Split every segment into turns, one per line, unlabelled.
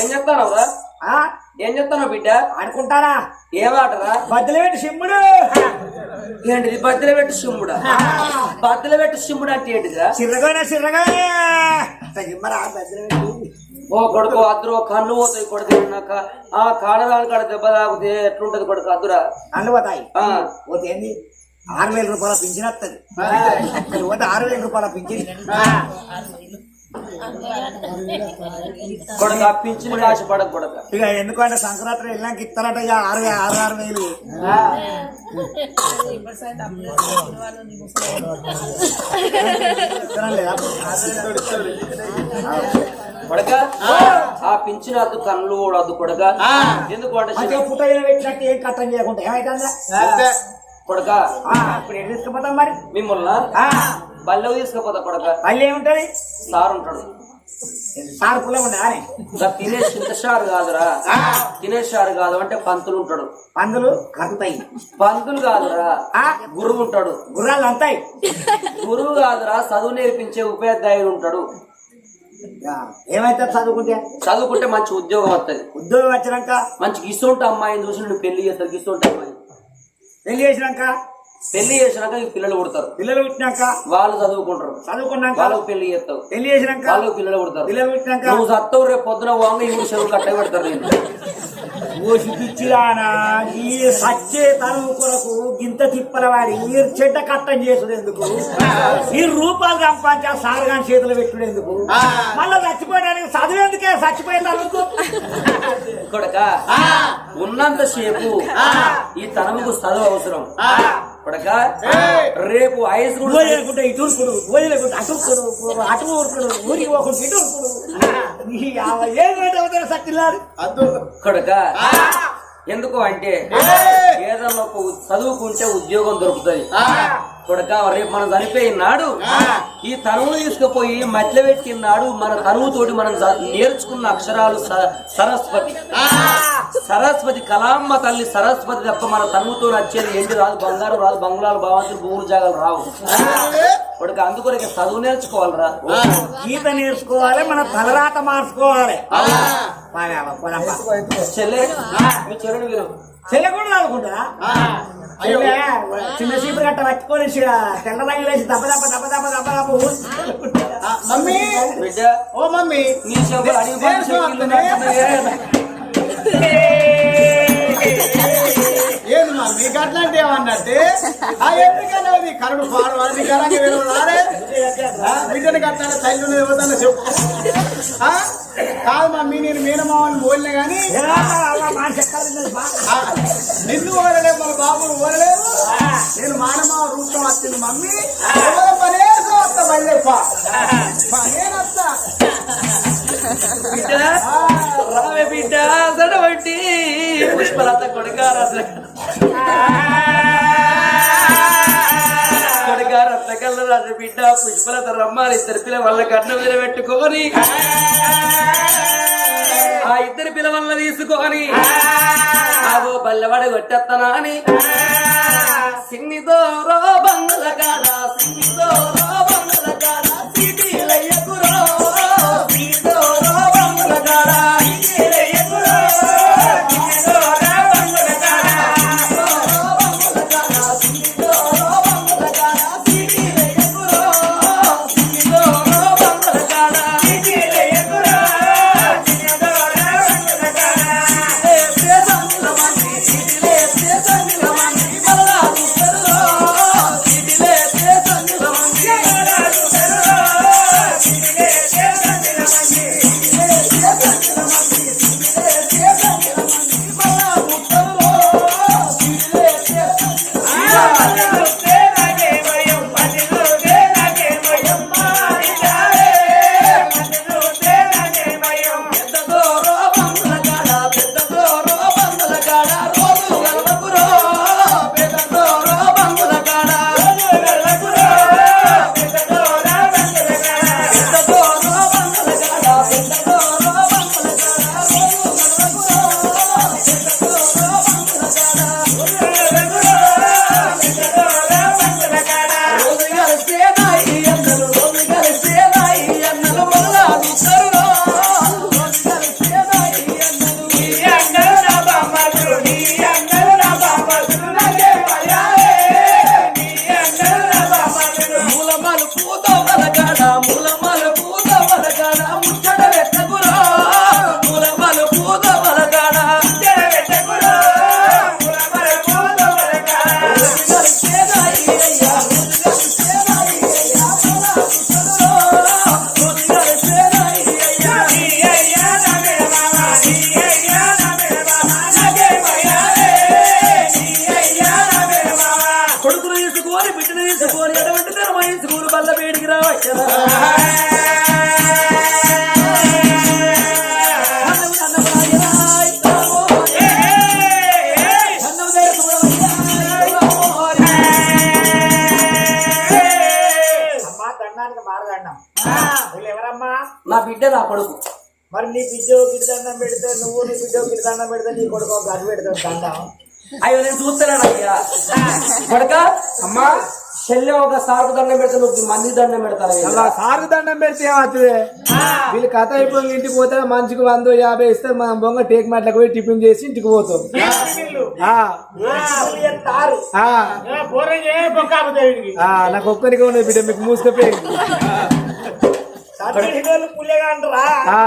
ఏం చెప్తానవరా
ఆ?
ఏం చెప్తాను బిడ్డ?
అనుకుంటారా
ఏమాటరా
బద్దలు పెట్టి సింహుడు
ఏంటిది బద్దలు పెట్టి శివుడా బద్దలు పెట్టి శివుడు అంటే ఏంటిదిరా?
చిర్రగానే చిర్రగానే.
ఓ కొడుకు అద్దరు కన్ను పోతాయి కొడుకు తిన్నాక. ఆ కాడదాని కాడ దెబ్బ తాగితే ఎట్లుంటది కొడుకు అద్దురా?
కళ్ళు పోతాయి. పోతే ఏంది? ఆరు వేల రూపాయల పింఛన్ వస్తుంది పోతే ఆరు వేల రూపాయల పింఛన్.
కొడుకు పింఛను రాసి పడక కొడుక
ఇక ఎందుకంటే సంక్రాంతి వెళ్ళాక ఇస్తారట ఇక ఆరు ఆరు ఆరు వేలు?
కొడక ఆ పింఛను అద్దు కన్నులు కూడా అద్దు కొడక ఎందుకు అంటే
మంచిగా పుట్ట పెట్టినట్టు ఏం కట్టం చేయకుండా. ఏమైతుందా
కొడక
ఆ, ఇప్పుడు ఎటు తీసుకుపోతాం మరి?
మిమ్మల్ని?
ఆ,
బల్లెవు తీసుకుపోతా కొడక.
మళ్ళీ ఏముంటది?
సార్ ఉంటాడు.
సార్ పుల్ల ఉండదా అని
ఇంకా తినే చింతషారు కాదురా. తినేషారు కాదు అంటే పంతులు ఉంటాడు.
పందులు కరుతాయి.
పంతులు కాదురా.
ఆ,
గురువు ఉంటాడు.
గుర్రాలు అంతాయి.
గురువు కాదురా చదువు నేర్పించే ఉపాధ్యాయుడు ఉంటాడు.
ఏమైతే చదువుకుంటే?
చదువుకుంటే మంచి ఉద్యోగం వస్తుంది
ఉద్యోగం వచ్చినాక?
మంచి గిస్తుంటే అమ్మాయిని చూసి నువ్వు పెళ్ళి చేస్తారు గిస్తుంటే అమ్మాయి
పెళ్ళి చేసినాక?
పెళ్ళి చేసినాక ఈ పిల్లలు పుడతారు.
పిల్లలు పుట్టినాక
వాళ్ళు చదువుకుంటారు.
చదువుకున్నాక
వాళ్ళకు పెళ్ళి చేస్తావు
పెళ్ళి చేసినాక
వాళ్ళకు పిల్లలు పుడతారు.
పిల్లలు పుట్టినాక
నువ్వు సత్తవు రేపు పొద్దున వాంగ ఇవి చెరువు కట్ట పెడతారు
ఈ సచ్చే తనువు కొరకు గింత తిప్పల వాడి ఈ చెడ్డ కట్టం చేసుడు ఎందుకు ఈ రూపాయలు సంపాదించా సారగాని చేతులు పెట్టుడు ఎందుకు మళ్ళా చచ్చిపోయడానికి చదివేందుకే చచ్చిపోయిన తనుకు
కొడక ఉన్నంత సేపు ఈ తనముకు చదువు అవసరం. కొడక రేపు ఐస్ కూడా
ఓయలేకుంటే ఇటు ఉరుకుడు ఓయలేకుంటే అటు ఉరుకుడు అటు ఉరుకుడు ఊరికి పోకుండా ఇటు ఉరుకుడు
కొడక ఎందుకు అంటే ఏదన్నా ఒక చదువుకుంటే ఉద్యోగం దొరుకుతుంది. కొడక రేపు మనం చనిపోయినాడు ఈ తనువు తీసుకుపోయి మధ్య పెట్టినాడు మన తనువుతోటి మనం నేర్చుకున్న అక్షరాలు సరస్వతి. సరస్వతి కలామ్మ తల్లి సరస్వతి తప్ప మన తనువుతో వచ్చేది ఏంటి? రాదు బంగారం రాదు బంగ్లాలు భవంతులు భూములు జాగాలు రావు. కొడుక అందుకొరకే చదువు నేర్చుకోవాలిరా.
గీత నేర్చుకోవాలి మన తలరాత మార్చుకోవాలి.
చెల్లె మీ చెల్లెడు
చెల్లె కూడా చదువుకుంటారా చెల్లె చిన్న గట్ట పట్టుకొని తెల్ల రంగు వేసి దెబ్బ దెబ్బ దెబ్బ దెబ్బ దెబ్బ దెబ్బ?
మమ్మీ
బిడ్డ
ఓ మమ్మీ
నీ చెంపలు అడిగి
మమ్మీ గట్లాంటి ఏమన్నట్టే? ఆ ఎందుకన్నా అది కరుడు పాడు అది కరంగా ఆ, బిడ్డని కట్టాలి తల్లి ఇవ్వదన్న చెప్పు. ఆ? కాదు మమ్మీ నేను మీనమావని పోలిన. ఆ, నిన్ను ఓరలేదు మన బాబును ఓరలేదు నేను మానమావ రూపం వచ్చింది మమ్మీ. వస్త వస్తా
బిడ్డ రావే బిడ్డ పుష్పలత కొడకారత కొడకారత కల్ల రాజు బిడ్డ పుష్పలత రమ్మాలి ఇద్దరు పిల్ల వల్ల కన్ను మీద పెట్టుకొని. ఆ ఇద్దరు పిల్లవల్ల తీసుకొని. అవో బల్లవాడు కొట్టేస్తానా అని. సిన్నిదోరో బంగుల కాదా సిన్నిదోరో బంగుల Oh, oh. నా కొడుకు.
మరి నీ బిడ్డకి దండం పెడితే నువ్వు నీ బిడ్డకి దండం పెడితే నీ కొడుకు గడి పెడతాడు దండం.
అయ్యో నేను చూస్తున్నాను అయ్యా కొడక అమ్మా చెల్లె ఒక సార్కు దండం పెడితే నువ్వు మంది దండం పెడతాను
అలా సాగు దండం పెడితే ఏమవుతుంది? వీళ్ళు కథ అయిపోయి ఇంటికి పోతే మనిషికి వంద యాభై ఇస్తే మనం బొంగ టేక్ మాటలకు పోయి టిఫిన్ చేసి ఇంటికి పోతాం. ఆ,
తారు.
ఆ,
పూర్వం ఏ బొక్కాపుతాయి
ఆ, నాకు ఒక్కరికి ఉన్నది బిడ్డ మీకు మూసుకపోయింది
పుల్లెగా అంటారా
ఆ.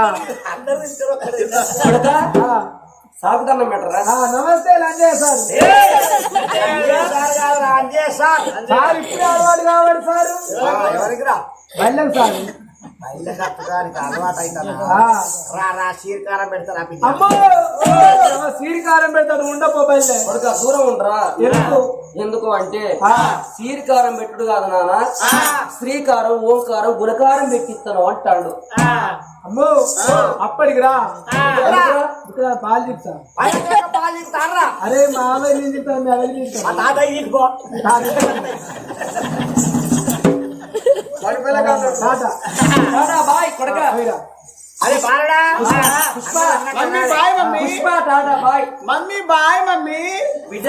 అందరూ
దండం పెట్టరా?
ఆ, నమస్తే
అంజయ్య సార్. సార్.
ఇప్పుడే కావాలి సార్.
ఎవరికి రా?
వెళ్ళం సార్.
కట్టడానికి అలవాటు అవుతానా? పెడతారా
సీరికారం పెడతాడు ఉండపో
దూరం ఉండరా.
ఎందుకు?
ఎందుకు అంటే
ఆ.
సీరికారం పెట్టుడు కాదు నాన్న. శ్రీకారం ఓంకారం గుణకారం పెట్టిస్తాను అంటాడు.
అమ్మో! అప్పటికి రా. ఇక్కడ పాలు చెప్తా అరే మా ఆమె నేను చెప్తాను మీ అవి
మా
చెప్తాను
తాతయ్య తీసుకో
టాటా
టాటా బాయ్ కొడక.
పోయిరా.
అరే బాలడా?
Pushpa.
Mummy bye mummy.
Pushpa tata bye.
Mummy bye mummy.
బిడ్డ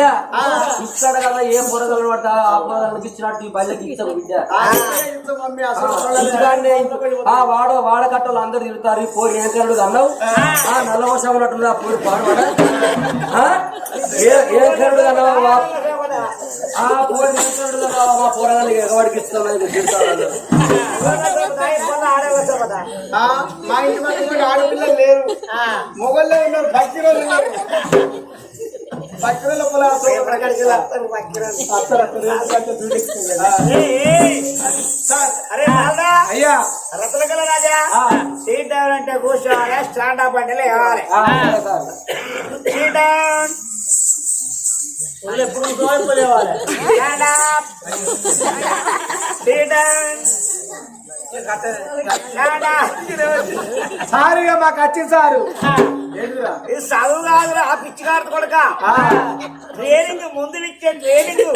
ఇక్కడ కదా ఏం పొరగలు పడతా? పొరగలకు ఇచ్చినట్టు ఈ బిడ్డ. ఆ, వాడ వాడకట్టలు అందరు తిరుగుతారు. ఈ పోరు ఏం కరుడు అన్నావు? ఆ. నల్ల వర్షం ఉన్నట్టుంది ఆ పోరు ఆ? ఏ- అన్నావా? వా- ఆ మా ఎగవాడికి ఇస్తామని
ఇంటి మధ్య ఆడపిల్లలు లేరు. మొగల్లో ఉన్నారు భక్తిరోళ్ళ పొలాలు
అరే బాలడా
అయ్యా.
రత్నకల రాజా. సీట్ అంటే కూర్చోవాలి స్టాండ్ అప్ అంటే లేవాలి. సీట్ ఎప్పుడు
సారిగా మాకు వచ్చింది సారు?
ఇది చదువు కాదురా పిచ్చి కాదు కొడక?
ఆ,
ట్రైనింగ్ ముందు ఇచ్చే ట్రైనింగ్.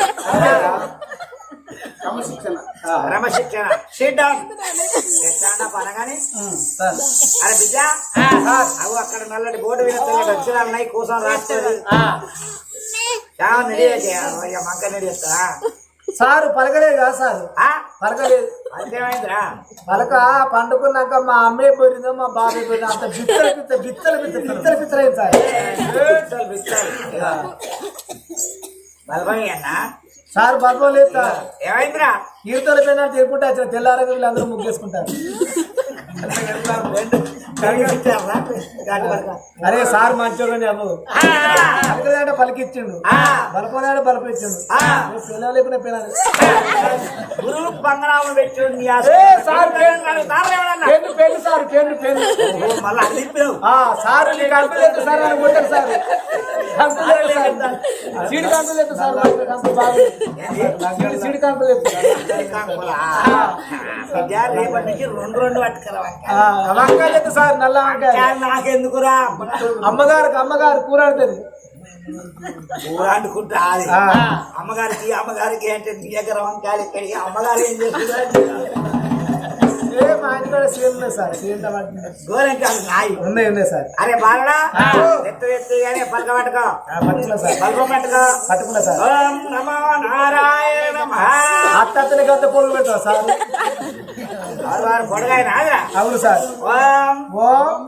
క్రమశిక్షణ.
అరే బిడ్డ. అవు అక్కడ నల్లటి బోర్డు మీద తెల్లటి అక్షరాలు ఉన్నాయి కూర్చొని రాస్తుంది చాలా నిడియ మంక
సారు పలకలేదు కదా సారు పలకలేదు.
అంతేమైందిరా
పలక పండుకున్నాక మా అమ్మే పోయిందో మా బాబాయ్ పోయిందో అంత బిత్తల బిత్త బిత్తల బిత్త బిత్తల బిత్తల అయింది సార్
అన్న.
సార్ బలపం లేదు సార్.
ఏమైందిరా?
తిరుగుకుంటా వచ్చిన. తెల్లారగా వీళ్ళందరూ ముగ్గేసుకుంటారు. అరే సార్ మంచోడని పలకదంటే పలికిచ్చిండు.
ఆ,
బలపనాడు బలపించిండు. పిల్లలు లేకుండా పిల్లలు
గురువు బంగారాము పెట్టి నీ ఆ
ఏ, సార్,
పేరు
పెన్ను సార్
తిప్పావు.
ఆ సార్ నీకు అంటు లేదు సార్ అని కొట్టారు సార్. సార్. సీడి కంటు లేదు సార్ నాకు అంత బాగుంది సీడి- సీడి కంటు లేదు
కాంకులా. బిడ్డ, రేపటి నుంచి రెండు రెండు పట్టుకురా
ఆ, వంకాయ సార్ నల్ల వంకాయ
నాకెందుకురా?
అమ్మగారికి అమ్మగారు కూర ఆడుతుంది
కూర వండుకుంటా అది.
ఆ.
అమ్మగారికి అమ్మగారికి అంటే నీ దగ్గర వంకాయలు ఎక్కడికి అమ్మగారు ఏం చేస్తుందా
ఏ మా ఇంటికాడ సీఎం ఉన్నాయి సార్. సీఎం టమాటా
గోరెంకాయలు నాయి.
ఉన్నాయి ఉన్నాయి సార్.
అరే బాలడా ఎత్తు ఎత్తు కానీ పలక పట్టుకో.
పట్టుకున్నా సార్.
పలక పట్టుకో.
పట్టుకున్నా సార్.
ఓం నమో నారాయణ.
అత్తని గంట పొడుగు పెట్టా సార్? అవును సార్.
ఓం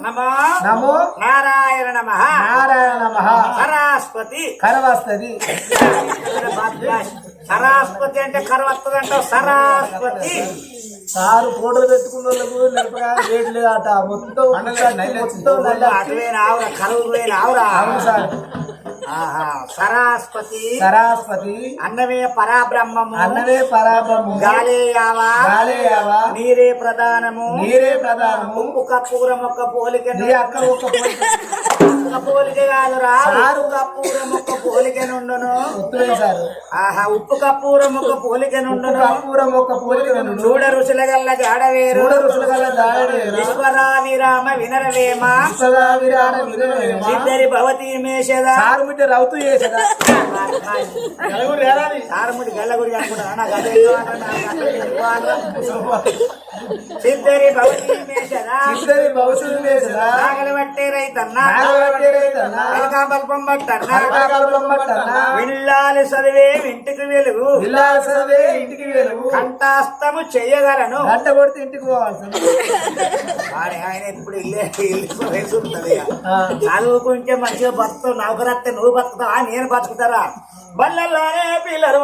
నమో
నమో
నారాయణ నమ.
నారాయణ మహా
సరాస్పతి
కరవస్తది.
సరాస్పతి అంటే కరు వస్తుందంట సరాస్పతి
సారు ఫోటోలు పెట్టుకున్న వాళ్ళకు మిరపగా రేట్ లేదట. మొత్తం మొత్తం నల్ల
అటువైన ఆవురా కరువు ఆవురా.
అవును సార్.
సరాస్పతి
సరాస్పతి
అన్నమే పరాబ్రహ్మము
అన్నవే పరాబ్రహ్మము
గాలే యావా
గాలే యావా
నీరే ప్రధానము
నీరే ప్రధానము
ఉప్పు కప్పూరం ఒక పోలిక
నీ అక్క ఒక్క పోలిక.
ఒక పోలిక కాదురా
సారు.
ఉప్పు కప్పూరం ఒక పోలిక నుండును.
వస్తున్నాయి సార్.
ఆహా ఉప్పు కప్పూరం ఒక పోలిక నుండును. చూడ రుచుల గల్ల జాడవేరు.
చూడ రుచులు గల దాడేరా.
విశ్వరావిరామ వినరవేమ.
సదా విరాన విరవేమ.
ఇద్దరి భవతి మేషద.
రౌతు చేసదా?
గల్ల గుడి అనుకుంటా సిద్ధరి భవతి మేషరా
ఇద్దరి భవిష్యత్తు వేసరా
నాగలి పట్టే రైతన్న?
నాగవట్టే రైతన్నా?
కల్పం పట్టన్న? విల్లాలి చదివే ఇంటికి వెలుగు.
విలాసవే ఇంటికి వెలుగు.
కంఠాస్తము చేయగలను.
గంట కొడితే ఇంటికి పోవాల్సింది
ఆయన ఇప్పుడు ఇల్లే ఇల్లు వయసు ఉంటది ఇక. చదువుకుంటే మంచిగా బతుకు నౌకరత్తే నువ్వు బతుకుతావా? నేను బతుకుతారా? బల్లల్లానే పిల్లలు.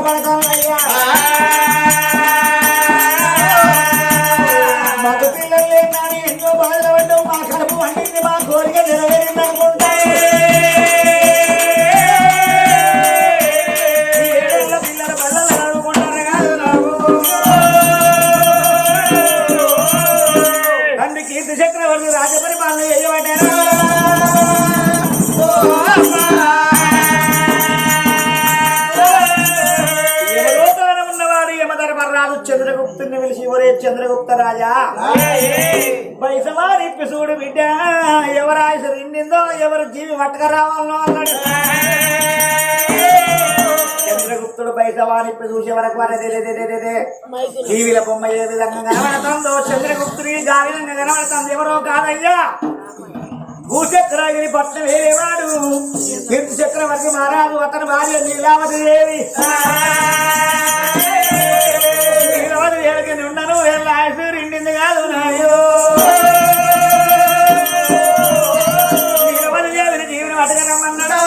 మగ రాజు చంద్రగుప్తుని పిలిచి ఎవరే చంద్రగుప్త రాజా పైసవారి పిసుడు బిడ్డ ఎవరు ఆయుష నిండిందో ఎవరు జీవి పట్టుక రావాలనో అన్నాడు. చంద్రగుప్తుడు పైసవారి చూసే వరకు జీవిల బొమ్మ ఏ విధంగా కనబడుతుందో చంద్రగుప్తుడి గావిధంగా విధంగా కనబడుతుంది ఎవరో కాదయ్యా. భూచక్రగిరి పట్నం వేరేవాడు కీర్తి చక్రవర్తి మహారాజు అతని భార్య నీలావతి దేవి. నీలావతి దేవికి ఉండను వీళ్ళ ఆయుసు రెండింది కాదు నాయో. నీలావతి దేవిని జీవనం అడగనమన్నాడు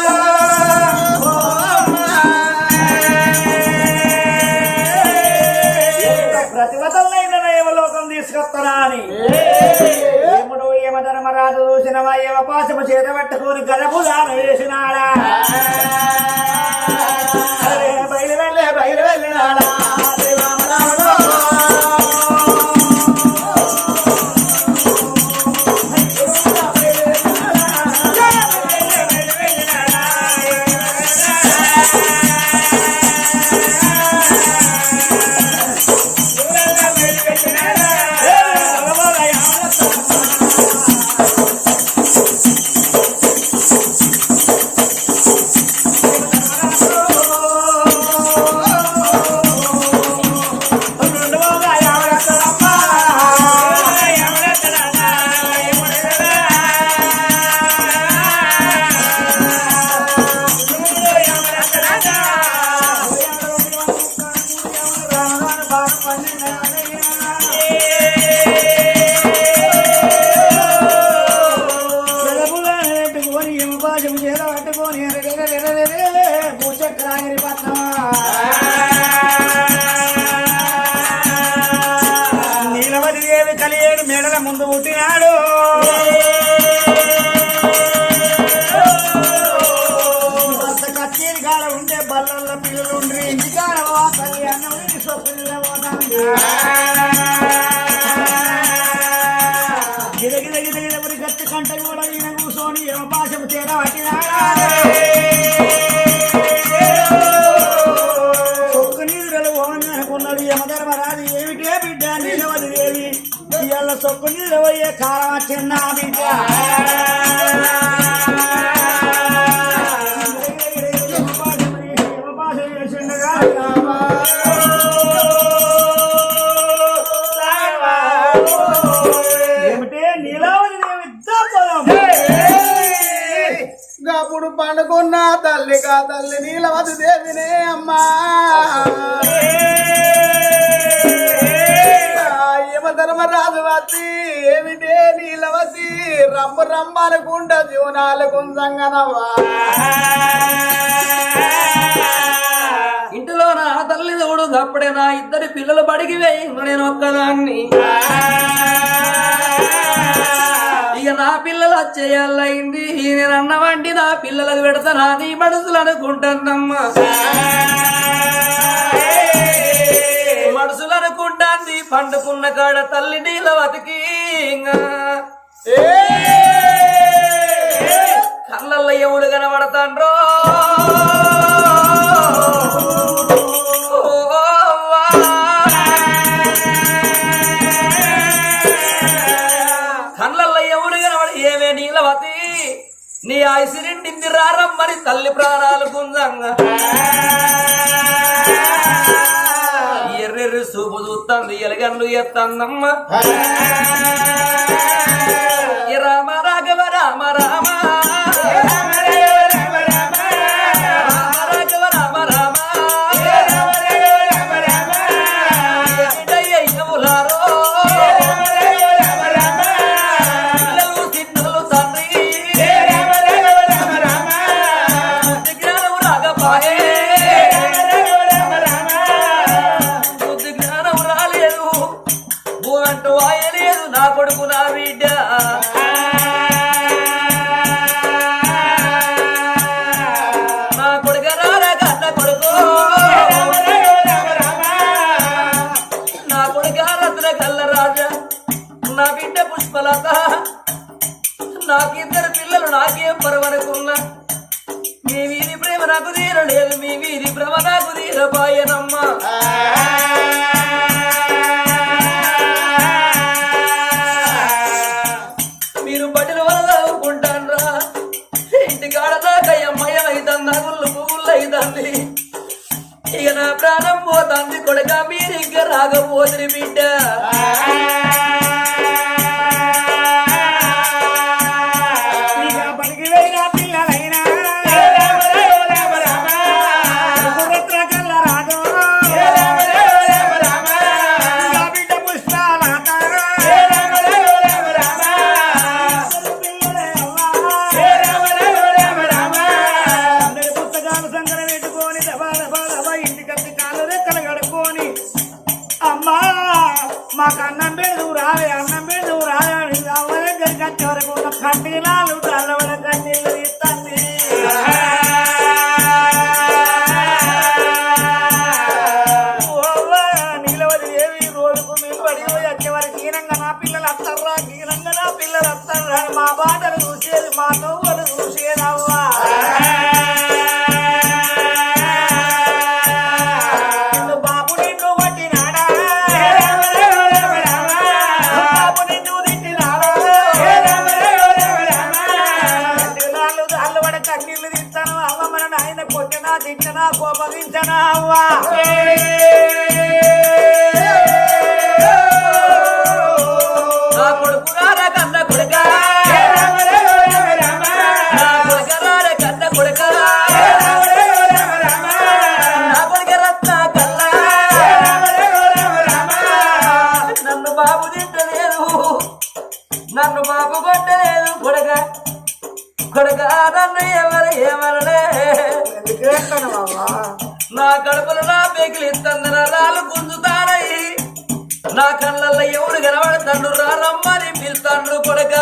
ప్రతివతలైన ఏమలోకం తీసుకొస్తానా అని? ఏముడు ఏమధర్మరాజు చూసినవా? ఏమ పాశము చేత పట్టుకుని గదపుదాన వేసినాడా? బయలు వెళ్ళే బయలు వెళ్ళినాడా? చిన్న కాలం ఏమిటే
అప్పుడు పండుకున్న తల్లి కా తల్లి నీలవతి దేవినే అమ్మా. ధర్మరాజు వచ్చి ఏమిటే నీలవతి? రమ్ము రమ్మ జీవనాలకు సంగనవా?
ఇంటిలో నా తల్లి చూడు అప్పుడే నా ఇద్దరి పిల్లలు బడికి వేయి నేను ఒక్కదాన్ని. ఇక నా పిల్లలు వచ్చేయాలైంది నేను అన్నవంటి నా పిల్లలకు పెడతా నాది మనసులు అనుకుంటానమ్మా. పండుకున్న కాడ తల్లి నీళ్ళ బతికి కళ్ళల్లో ఎవడు కనబడతాండ్రో? కళ్ళల్లో ఎవడు కనబడి? ఏమే నీలవతి నీ ఆయుసిరింటింది రారమ్మని తల్లి ప్రాణాలు గుంజంగా ఎర్రెర్రి సూపు చూస్తుంది ఎలగన్ను ఎత్తందమ్మ రామ రాఘవ రామ రామ. భూమంటూ ఆయలేదు నా కొడుకు నా బిడ్డ. నా కొడుక రారా కన్న కొడుకు. నా కొడుక రత్న కల్ల రాజా. నా బిడ్డ పుష్పలత. నాకిద్దరు పిల్లలు నాకేం పరవనుకున్నా. మీ వీధి ప్రేమ నాకు తీరలేదు మీ వీధి ప్రేమ నాకు తీరపాయనమ్మా. పోతుంది కొడుక మీరు రాకపోతుంది బిడ్డ
దగ్గరికి వచ్చే కన్నీళ్ళు తల్లవల కన్నీళ్ళు
ఇస్తా కల్ల నన్ను బాబు కొట్టలేదు కొడుక. కొడుక నన్ను ఎవరు ఏమనలే. నా కడుపులో నా పేకిలు ఇస్తుంది రాళ్ళు గుంజుతానయి నా కళ్ళల్లో ఎవడు కనబడతాడు? రా రమ్మని పిలుస్తాడు కొడుక.